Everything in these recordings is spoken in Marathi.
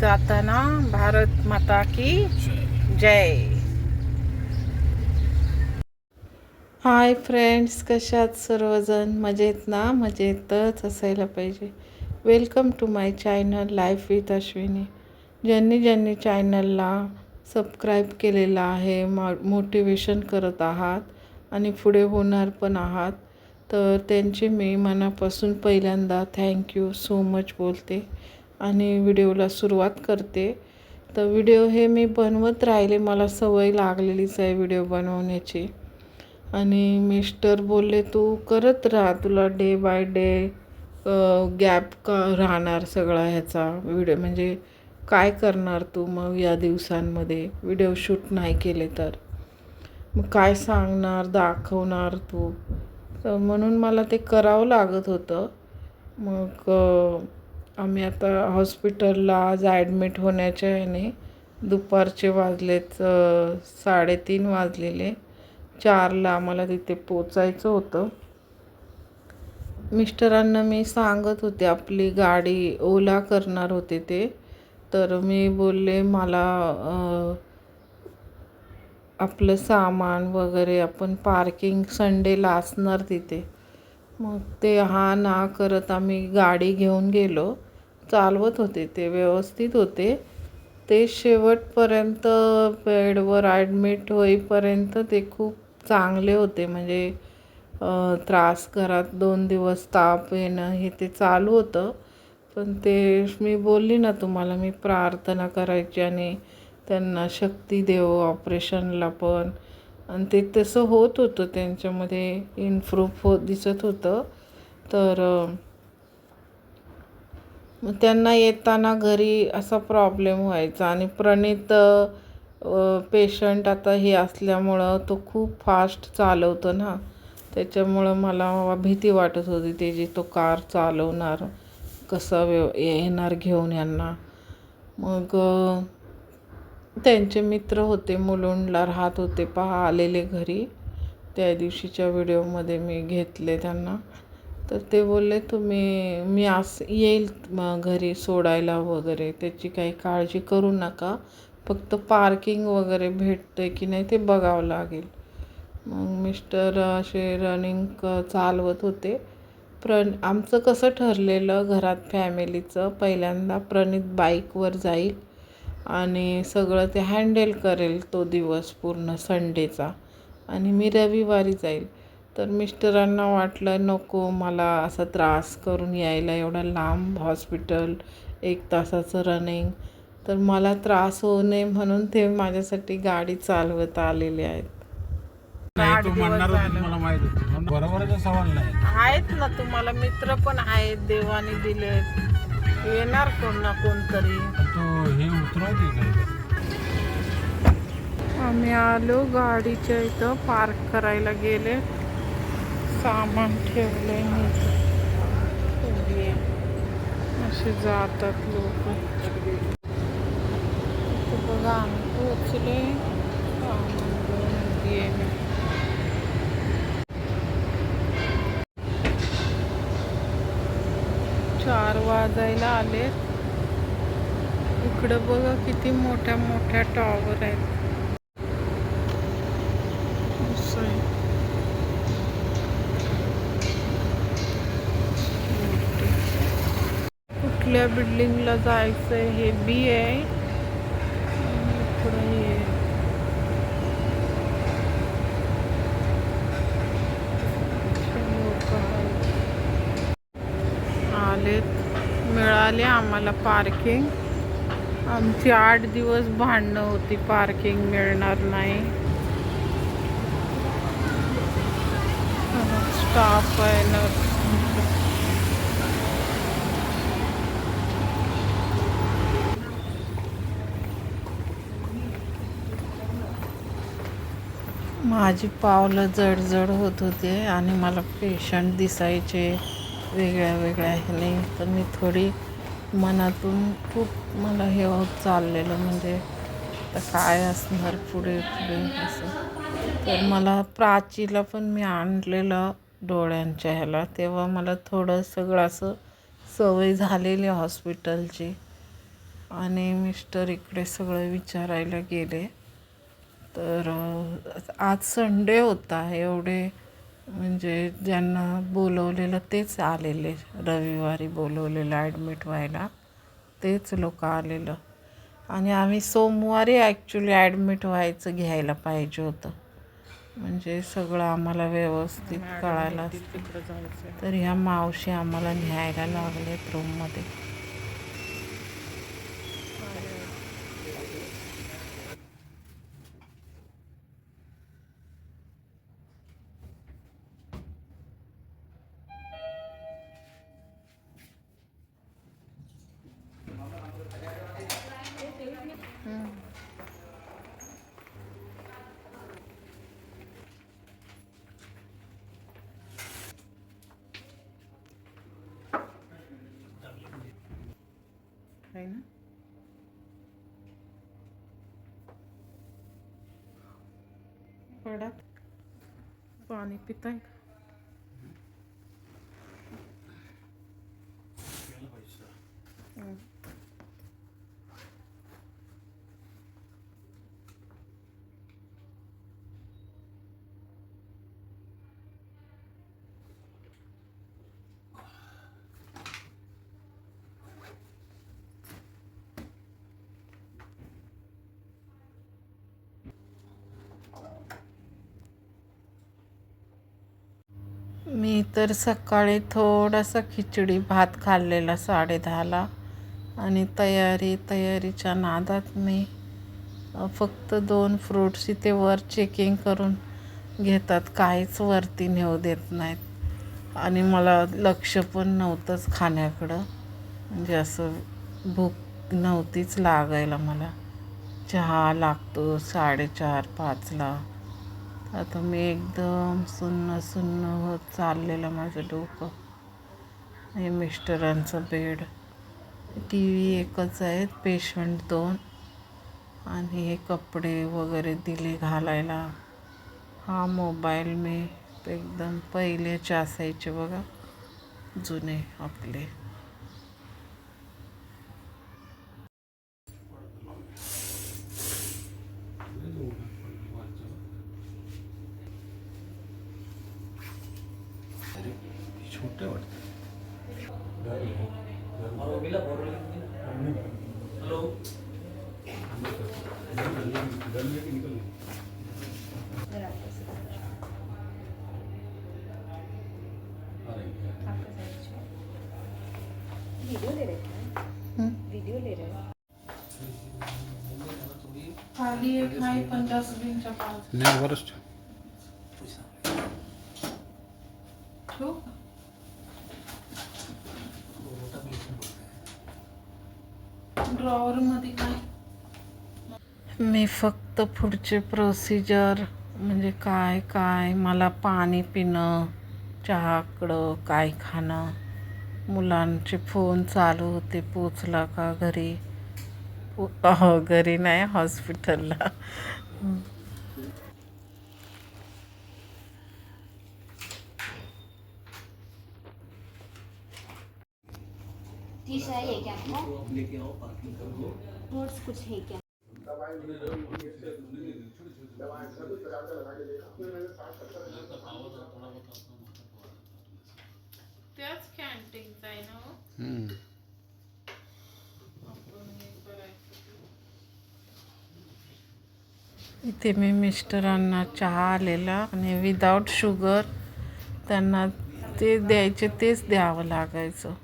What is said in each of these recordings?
जाताना भारत माता की जय. हाय फ्रेंड्स कशात सर्वजण? मजेत ना? मजेतच असायला पाहिजे. Welcome to my channel life with Ashwini ज्यांनी ज्यांनी चॅनलला सबस्क्राईब केलेलं आहे मा मोटिवेशन करत आहात आणि पुढे होणार पण आहात तर त्यांचे मी मनापासून पहिल्यांदा थँक्यू सो मच बोलते. आणि व्हिडिओला सुरुवात करते. तर व्हिडिओ हे मी बनवत राहिले. मला सवय लागलेलीच आहे व्हिडिओ बनवण्याची. आणि मिस्टर बोलले तू करत राहा. तुला डे बाय डे गॅप का राहणार सगळा ह्याचा व्हिडिओ? म्हणजे काय करणार तू मग या दिवसांमध्ये? व्हिडिओ शूट नाही केले तर. मग काय सांगणार दाखवणार तू? तर म्हणून मला ते करावं लागत होतं. मग आम्ही आता हॉस्पिटलला आज ॲडमिट होण्याच्या ह्याने दुपारचे वाजलेत साडेतीन वाजलेले. चारला आम्हाला तिथे पोचायचं होतं. मिस्टरांना मी सांगत होते आपली गाडी ओला करणार होते ते. तर मी बोलले मला आपलं सामान वगैरे आपण पार्किंग संडेला असणार तिथे. मग ते हा ना करत आम्ही गाडी घेऊन गेलो. चालवत होते ते व्यवस्थित होते. ते शेवटपर्यंत बेडवर ॲडमिट होईपर्यंत ते खूप चांगले होते. म्हणजे त्रास घरात दोन दिवस ताप येणं हे ते चालू होतं. पण ते मी बोलली ना तुम्हाला मी प्रार्थना करायची आणि त्यांना शक्ती देव ऑपरेशनला पण. आणि ते तसं होत होतं त्यांच्यामध्ये इम्प्रूव्ह हो दिसत होतं. तर मग त्यांना येताना घरी असा प्रॉब्लेम व्हायचा आणि प्रणित पेशंट आता हे असल्यामुळं तो खूप फास्ट चालवतो ना. त्याच्यामुळं मला भीती वाटत होती त्याची तो कार चालवणार कसं व्यव येणार घेऊन यांना. मग त्यांचे मित्र होते मुलुंडला राहत होते पहा आलेले घरी. त्या दिवशीच्या व्हिडिओमध्ये मी घेतले त्यांना. तर ते बोलले तुम्ही मी असं येईल मग घरी सोडायला वगैरे. त्याची काही काळजी करू नका. फक्त पार्किंग वगैरे भेटतं की नाही ते बघावं लागेल. मग मिस्टर असे रनिंग क चालवत होते. प्रण आमचं कसं ठरलेलं घरात फॅमिलीचं पहिल्यांदा प्रणित बाईकवर जाईल आणि सगळं ते हँडल करेल तो दिवस पूर्ण संडेचा आणि मी रविवारी जाईल. तर मिस्टरांना वाटलं नको मला असा त्रास करून यायला एवढा लांब हॉस्पिटल एक तासाचं रनिंग तर मला त्रास होऊ नये म्हणून ते माझ्यासाठी गाडी चालवत आलेले आहेत. नाही तू म्हणणार होती मला माहीत होती. पण बरोबरच सवाल नाही आहेत ना तुम्हाला मित्र पण आहेत देवाने दिले. येणार कोण ना कोणतरी. तू हे उतरवते आम्ही आलो गाडीच्या इथं पार्क करायला गेले. सामान ठेवले असे जातात लोक. बघा आम्ही पोचले सामान घेऊन चार वाजायला आले इकडं बघा किती मोठ्या मोठ्या टॉवर आहेत असं आहे. मोठे. कुठल्या बिल्डिंगला जायचंय हे बी आहे. आणि हे आलेत. मिळाले आम्हाला पार्किंग. आमची आठ दिवस भांडणं होती पार्किंग मिळणार नाही. स्टाफ आहे ना. माझी पावलं जडजड होत होते आणि मला पेशंट दिसायचे वेगळ्या वेगळ्या ह्याने. तर मी थोडी मनातून खूप मला हे होत चाललेलं म्हणजे आता काय असणार पुढे पुढे असं. तर मला प्राचीला पण मी आणलेलं डोळ्यांच्या ह्याला. तेव्हा मला थोडं सगळं असं सवय झालेली हॉस्पिटलची. आणि मिस्टर इकडे सगळं विचारायला गेले. तर आज संडे होता एवढे म्हणजे ज्यांना बोलवलेलं तेच आलेले रविवारी बोलवलेलं ॲडमिट व्हायला तेच लोक आलेलं. आणि आम्ही सोमवारी ॲक्च्युली ॲडमिट व्हायचं घ्यायला पाहिजे होतं. म्हणजे सगळं आम्हाला व्यवस्थित कळायला तर ह्या मावशी आम्हाला न्यायला लागलेत रूममध्ये आहे ना? पडत पाणी पिताय का? मी तर सकाळी थोडासा खिचडी भात खाल्लेला साडेदहाला आणि तयारी तयारीच्या नादात मी फक्त दोन फ्रूट्स इथे वर चेकिंग करून घेतात. काहीच वरती नेऊ देत नाहीत. आणि मला लक्ष पण नव्हतंच खाण्याकडं. म्हणजे असं भूक नव्हतीच लागायला मला. चहा लागतो साडेचार पाचला. आता मी एकदम सुन्न सुन्न होत चाललेलं माझं डोकं. हे मिस्टरांचं बेड. टी व्ही एकच आहेत पेशंट दोन. आणि हे कपडे वगैरे दिले घालायला. हा मोबाईल मी एकदम पहिलेचे असायचे बघा जुने आपले छोटे वाटतं वीडियो ले रहे हैं वीडियो ले रहे हैं खाली एक आहे पण डस्टबिनच्या पास नाही बरंच ठेव. ठेवू का? ड्रॉवरमध्ये काय? मी फक्त पुढचे प्रोसिजर म्हणजे काय काय मला पाणी पिणं चहाकडं काय खाणं. मुलांचे फोन चालू होते पोचला का घरी? घरी नाही हॉस्पिटलला टी चाहिए क्या? आपको नोट्स कुछ है क्या? त्याच कॅन्टीनचा आहे ना हो? इथे मी मिस्टरांना चहा आलेला आणि विदाऊट शुगर त्यांना ते द्यायचे तेच द्यावं लागायचं.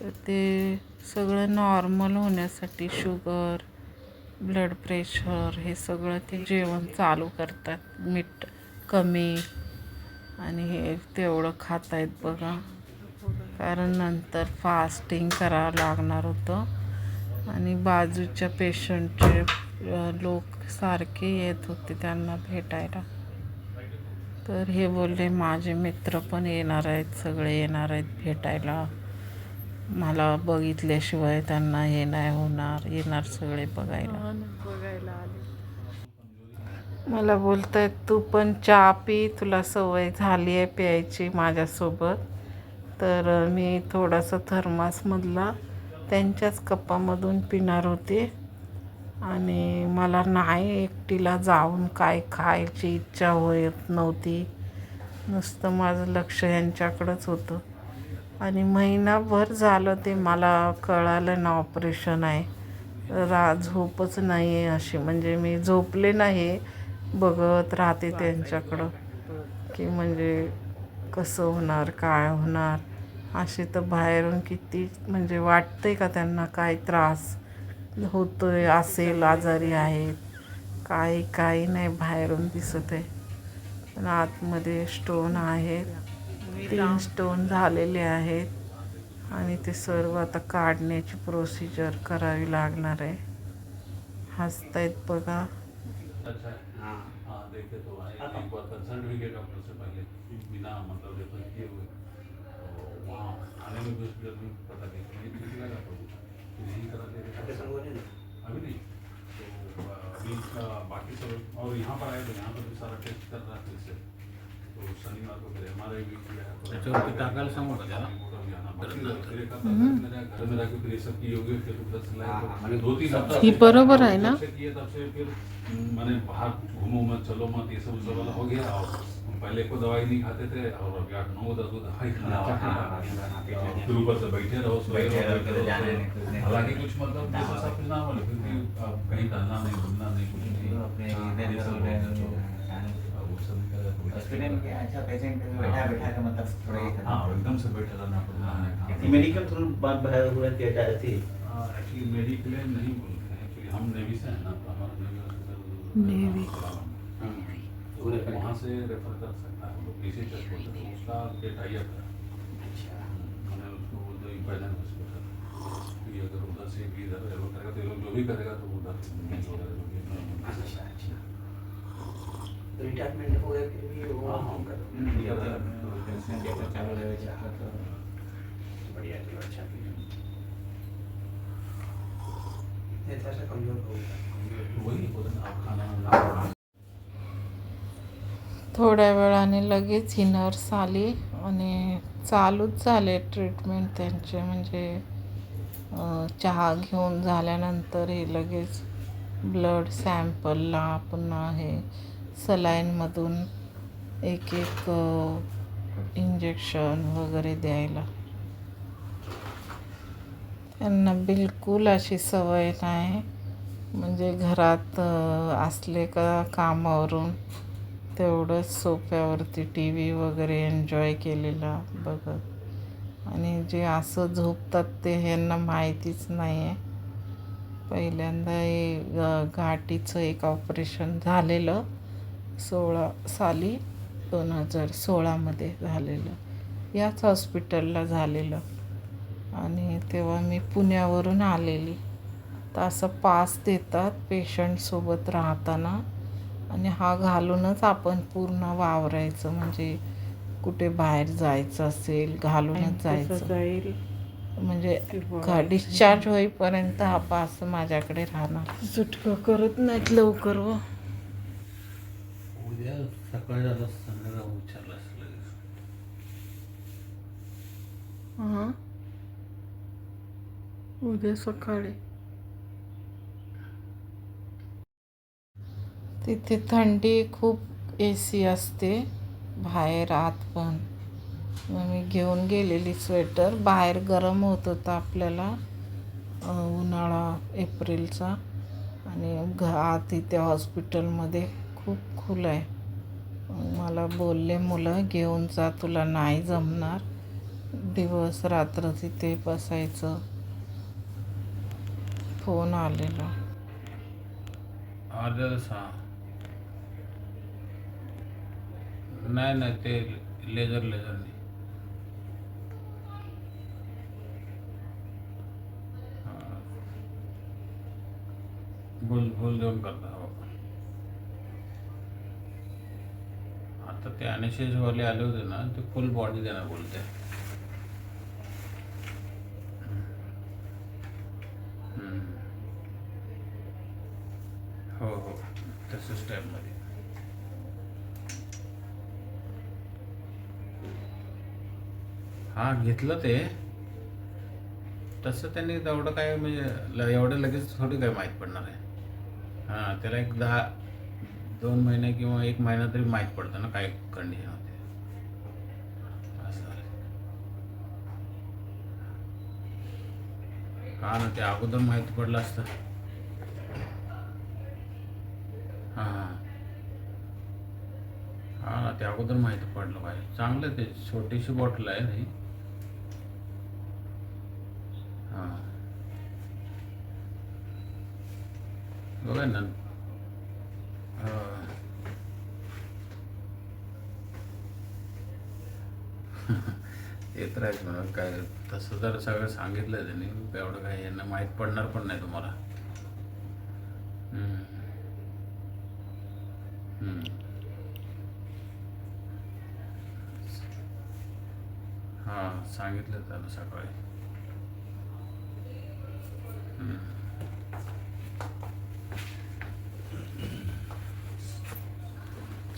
तर ते सगळं नॉर्मल होण्यासाठी शुगर ब्लड प्रेशर हे सगळं ते जेवण चालू करतात. मीठ कमी आणि हे तेवढं खात आहेत बघा. कारण नंतर फास्टिंग करावं लागणार होतं. आणि बाजूच्या पेशंटचे लोक सारखे येत होते त्यांना भेटायला. तर हे बोलले माझे मित्र पण येणार आहेत सगळे येणार आहेत भेटायला. मला बघितल्याशिवाय त्यांना हे नाही होणार येणार सगळे बघायला. मला बोलतायत तू पण चहा पी तुला सवय झाली आहे प्यायची माझ्यासोबत. तर मी थोडासा थर्मासमधला त्यांच्याच कप्पामधून पिणार होते. आणि मला नाही एकटीला जाऊन काय खायची इच्छा होत नव्हती. नुसतं माझं लक्ष यांच्याकडंच होतं. आणि महिनाभर झालं ते मला कळालं ना ऑपरेशन आहे. रा झोपच नाही आहे अशी. म्हणजे मी झोपले नाही बघत राहते त्यांच्याकडं. की म्हणजे कसं होणार काय होणार? असे तर बाहेरून किती म्हणजे वाटते का त्यांना काय त्रास होतोय असेल आजारी आहेत? काही काही नाही बाहेरून दिसत आहे पण आतमध्ये स्टोन आहेत. तीन स्टोन झालेले आहेत. आणि ते सर्व आता काढण्याची प्रोसिजर करावी लागणार आहे. हसतायत बघा. है बाकी सब और यहाँ पर आए तो यहाँ पर भी सारा टेस्ट कर रहा है फिर से तो शनिवार को फिर एम भी किया है तो त्याच्यावरती टाकायला सांगू का त्याला? भी आना बाकी फिर एक हफ्ता मेरे घर में रह के फिर ये सब किए होंगे फिर दस लाए दो तीन हफ्ता ही बरोबर आहे ना? जब से किए तब से फिर मैंने बाहर घूमो मत चलो मत ये सब सब वाला हो गया और हम पहले को दवाई नहीं खाते थे और अभी आठ नौ दस को दवाई खाना चाहिए फिर ऊपर से बैठे रहो सोए बैठे रहो, रहो, बैठे जाने रहो। नहीं, कुछ नहीं। हालांकि कुछ मतलब जैसा सब कुछ ना बोले फिर भी अब कहीं टहलना नहीं घूमना नहीं कुछ नहीं हॉस्पिटल में क्या अच्छा पेशेंट बैठा बैठा के मतलब थोड़ा ये हाँ करना एकदम से बैठे पड़ता है कितनी मेडिकल थ्रू बात भरा हुआ थी। थी एक्चुअली मेडिक्लेम नहीं बोलते हैं एक्चुअली हम नेवी से हैं ना तो हमारा नेवी हॉस्पिटल नेवी। तो वहाँ से रेफर कर सकता है लोग इसी चेक बोलते हैं उसका डेट आई है। मैंने उसको बोलते हैं पहले हॉस्पिटल कि अगर उधर से भी इधर रेफर करेगा तो ये लोग जो भी करेगा तो उधर जो भी रिटायरमेंट हो गया फिर भी हाँ, हाँ। था। अच्छा. अच्छा से कमजोर हो गया वही बोलते हैं आप खाना ना थोड्या वेळाने लगेच ही नर्स आली आणि चालूच झाले ट्रीटमेंट त्यांचे. म्हणजे चहा घेऊन झाल्यानंतर हे लगेच ब्लड सॅम्पलला पुन्हा हे सलाईनमधून एक एक इंजेक्शन वगैरे द्यायला. त्यांना बिलकुल अशी सवय नाही. म्हणजे घरात असले का कामावरून तेवढंच सोफ्यावरती टी व्ही वगैरे एन्जॉय केलेला बघत. आणि जे असं झोपतात ते ह्यांना माहितीच नाही आहे पहिल्यांदा हे गाठीचं एक ऑपरेशन झालेलं. सोळा साली दोन हजार सोळामध्ये झालेलं. याच हॉस्पिटलला झालेलं. आणि तेव्हा मी पुण्यावरून आलेली. तर असं पास देतात पेशंटसोबत राहताना. आणि हा घालूनच आपण पूर्ण वावरायचं. म्हणजे कुठे बाहेर जायचं असेल घालूनच जायचं. जाईल? म्हणजे डिस्चार्ज होईपर्यंत हा पास माझ्याकडे राहणार. सुटका करत नाहीत लवकर व उद्या सकाळी झालं संध्याकाळ विचारलं असं लगेच हां उद्या सकाळी तिथे थंडी खूप ए सी असते. बाहेर आत पण. मग मी घेऊन गेलेली स्वेटर. बाहेर गरम होत होतं आपल्याला उन्हाळा एप्रिलचा. आणि घ आत इथे हॉस्पिटलमध्ये खूप खुलं आहे. मला बोलले मुलं घेऊन जा तुला नाही जमणार. दिवस रात्र तिथे बसायचं. फोन आलेला. ऑर्डर हां नाही नाही ते लेझर लेझर नाही. भूल भूल देऊन करता हो आता ते अनेशेजवाले आले होते ना ते फुल बॉडी देणार बोलते. हो हो. तसंच टाईपमध्ये. हां घेतलं ते. तसं त्यांनी तेवढं काय म्हणजे एवढं लगेच थोडी काय माहीत पडणार आहे. हां त्याला एक दहा दोन महिने किंवा एक महिना तरी माहीत पडतं ना काय कंडिशन होते. असं हा ना ते अगोदर माहीत पडलं असतं. हां. हां हा ना ते अगोदर माहीत पडलं पाहिजे. चांगलं ते छोटीशी बॉटल आहे नाही हां. बघा ना अं. ते आहेत ना म्हणून काय तसं तर सगळं सांगितलं त्यांनी. एवढं काय यांना माहीत पडणार पण नाही तुम्हाला. हा हां सांगितलं त्याला सकाळी.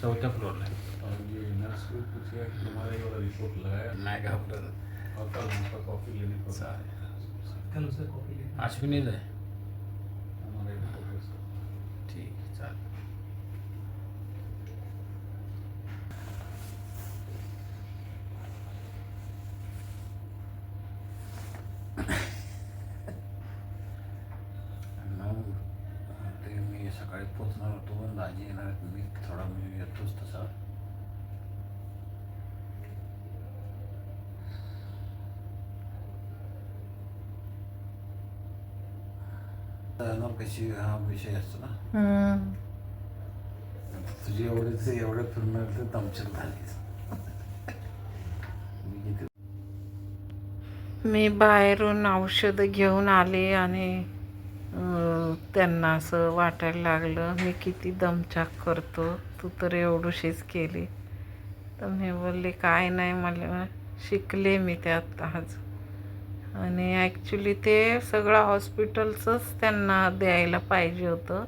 चौथ्या फ्लोअरला को पूछिए कि हमारा ये वाला रिपोर्ट लगाया नाही घाबरत और कल हमको कॉफी लेने को चालेल. कल उसे कॉफी लेनी अश्विनीच आहे. हमारे रिपोर्ट ठीक आहे चालेल. मग ते मी सकाळी पोचणार होतो पण दाजी येणार आहेत. मी थोडा मी येतोच तसा. येणार कशी हा विषय असतो ना. हम्म. तुझी एवढेच एवढे फिरणार तर दमछाक झालीच मी किती मी बाहेरून औषधं घेऊन आले आणि अं, त्यांना असं वाटायला लागलं मी किती दमछाक करतो तू तर एवढीशीच केली. तर मी बोलले काय नाही मला शिकले मी त्यात आज. आणि ॲक्च्युली ते सगळं हॉस्पिटलचंच त्यांना द्यायला पाहिजे होतं.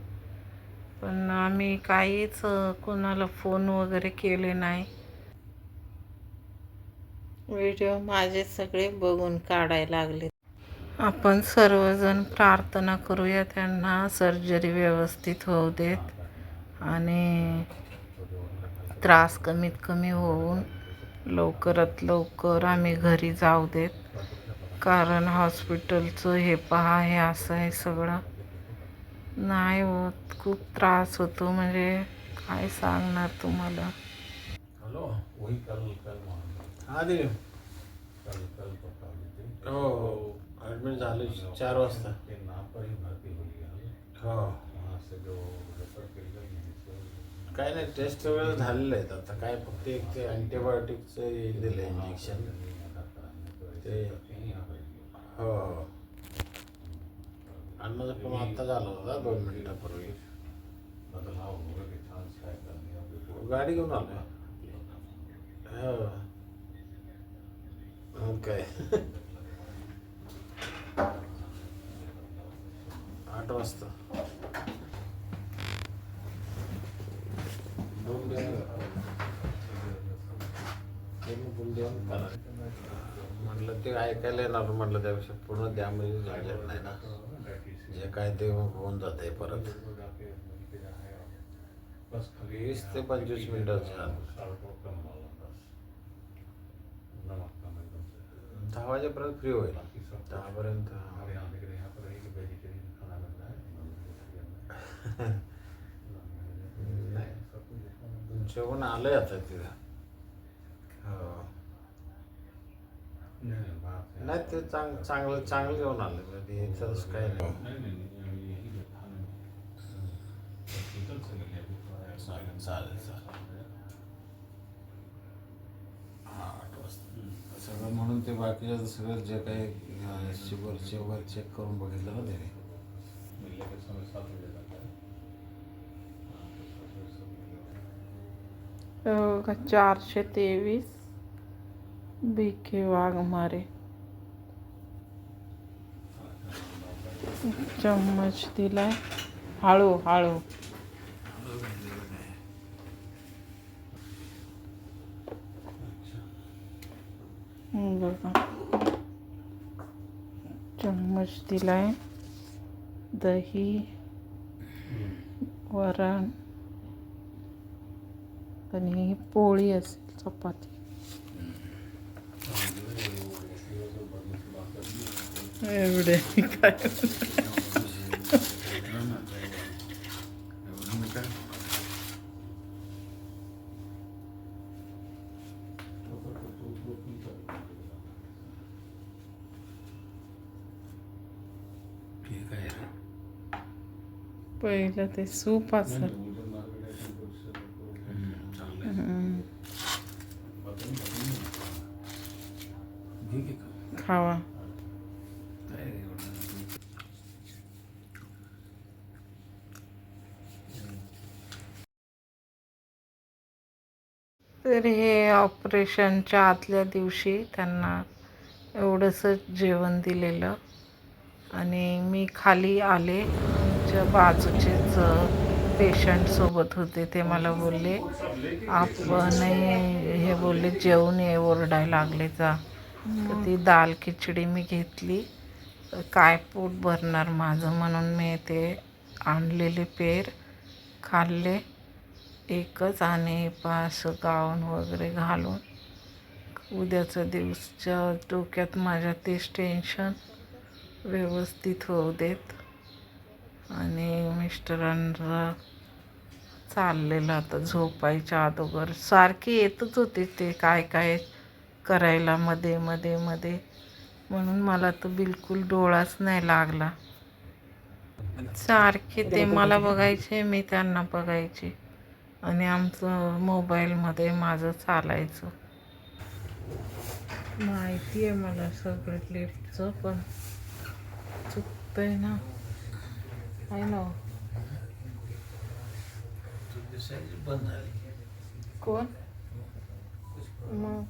पण आम्ही काहीच कोणाला फोन वगैरे केले नाही. व्हिडिओ माझे सगळे बघून काढायला लागले. आपण सर्वजण प्रार्थना करूया त्यांना सर्जरी व्यवस्थित होऊ देत आणि त्रास कमीत कमी होऊन लवकरात लवकर आम्ही घरी जाऊ देत. कारण हॉस्पिटलचं हे पहा हे असं आहे सगळं. नाही होत खूप त्रास होतो म्हणजे काय सांगणार तुम्हाला? हेलो वही कल कल वहाँ हा दे. कल कल तो कल थे हो ॲडमिट झाले चार वाजता. ही भर्ती हुई है? हो. वहाँ से जो रेफर की गई है इसको काय नाही टेस्ट वगैरे झालेले आहेत. आता काय फक्त एक ते अँटीबायोटिकचं हे दिलं इंजेक्शन ते हो हो अन्नाचा पण आत्ता झाला होता दोन मिनिटापूर्वी बदलाव होगा के चांस है करने अब गाडी घेऊन आलो हो मग काय आठ वाजता दोन म्हटलं ते ऐकायला येणार म्हटलं त्यापेक्षा पूर्ण द्या म्हणजे झंझट नाही ना. जे काय ते होऊन जाते परत. बस खाली वीस ते पंचवीस मिनिटाचं झालं. साल को कम वाला बस. नमक कम एकदम से दहा वाजेपर्यंत फ्री होईल. दहापर्यंत. जेवण आलंय आता तिथं. हो. नहीं ते चांग चांगलं चांगलं जेवण आलं. म्हणजे याच्यातच काही नाही. चालेल हा सगळं म्हणून ते बाकीचं सगळं जे काही शुगरचे वगैरे चेक करून बघितलं ना त्याने. तो चारशे तेवीस. बी वाघ वाघमारे चम्मच दिलाय. हळू हळू. बघा. चम्मच दिलाय. दही वरण आणि पोळी असेल चपाती. एवढे काय एवढं मी काय ठीक आहे पहिलं ते सूप असेल चांगलं आहे. हम्म. ठीक आहे का खावा काय एवढं तर हे ऑपरेशनच्या आतल्या दिवशी त्यांना एवढंसं जेवण दिलेलं. आणि मी खाली आले. आमच्या बाजूचेच पेशंटसोबत होते ते मला बोलले आपण हे बोलले जेवून ये ओरडायला लागले जा. तर ती दाल खिचडी मी घेतली. काय पोट भरणार माझं म्हणून मी ते आणलेले पेर खाल्ले. एकच आणि पास गाऊन वगैरे घालून उद्याचा दिवसच्या डोक्यात माझ्या तेच टेन्शन व्यवस्थित होऊ देत. आणि मिस्टरांना चाललेलं आता झोपायच्या अगोदर. सारखे येतच होते ते काय काय करायला मध्ये मध्ये मध्ये. म्हणून मला तर बिलकुल डोळाच नाही लागला. सारखे ते मला बघायचे मी त्यांना बघायचे. आणि आमचं मोबाईलमध्ये माझं चालायचं. माहिती आहे मला सगळं लिफ्टचं पण चुकतंय ना. आहे ना बंद झाली कोण? मग.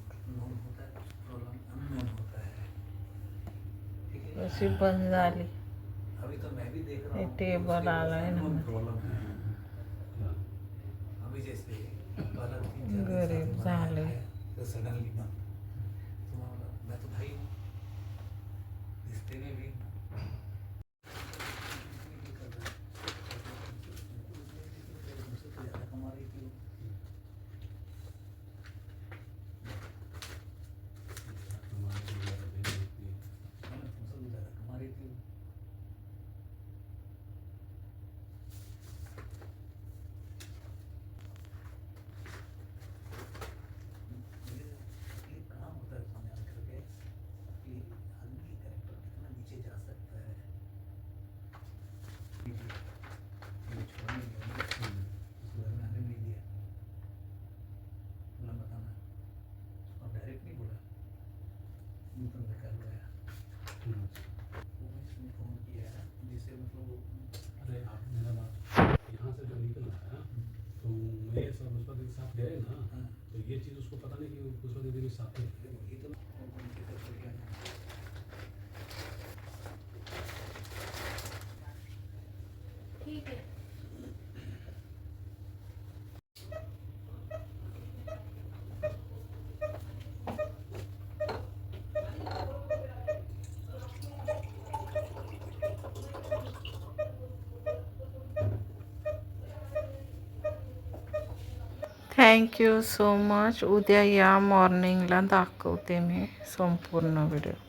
अशी बंद झाली. टेबल आलाय ना. गरीब झाले. तो सडनली बंद तुम्हाला मैं तो भाई हूँ रिश्ते में भी ज़्यादा कमा रही थी वो। मैंने तुमसे भी ज़्यादा कमा रही थी वो। ये ये काम होता है समझ करके कि आदमी कैरेक्टर कितना नीचे जा सकता है ये छोड़ने के लिए उसको घर में आने नहीं दिया बोला बताना और डायरेक्ट नहीं बोला मैं तो निकल गया वो इसने फोन किया जिससे मतलब अरे आप मेरा बात यहाँ से जब निकला है तो मैं सब पुष्पा दीदी के साथ गए ना हाँ तो ये चीज़ उसको पता नहीं कि पुष्पा दीदी के साथ थे वही तो उनके तरफ से गया ठीक है थँक्यू सो मच उद्या या मॉर्निंगला दाखवते मी संपूर्ण व्हिडिओ